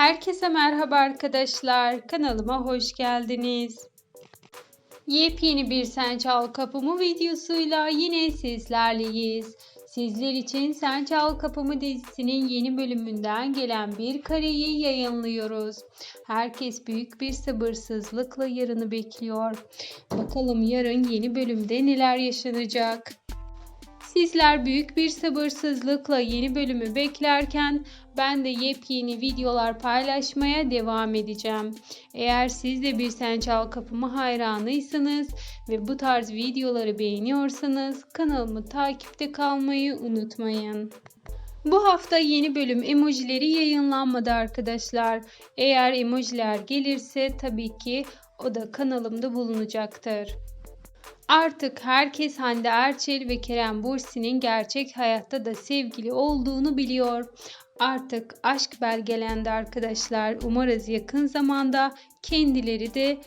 Herkese merhaba arkadaşlar. Kanalıma hoş geldiniz. Yepyeni bir Sen Çal Kapımı videosuyla yine sizlerleyiz. Sizler için Sen Çal Kapımı dizisinin yeni bölümünden gelen bir kareyi yayınlıyoruz. Herkes büyük bir sabırsızlıkla yarını bekliyor. Bakalım yarın yeni bölümde neler yaşanacak? Sizler büyük bir sabırsızlıkla yeni bölümü beklerken ben de yepyeni videolar paylaşmaya devam edeceğim. Eğer siz de bir Sen Çal Kapımı hayranıysanız ve bu tarz videoları beğeniyorsanız kanalımı takipte kalmayı unutmayın. Bu hafta yeni bölüm emojileri yayınlanmadı arkadaşlar. Eğer emojiler gelirse tabii ki o da kanalımda bulunacaktır. Artık herkes Hande Erçel ve Kerem Bürsin'in gerçek hayatta da sevgili olduğunu biliyor. Artık aşk belgelendi arkadaşlar. Umarız yakın zamanda kendileri de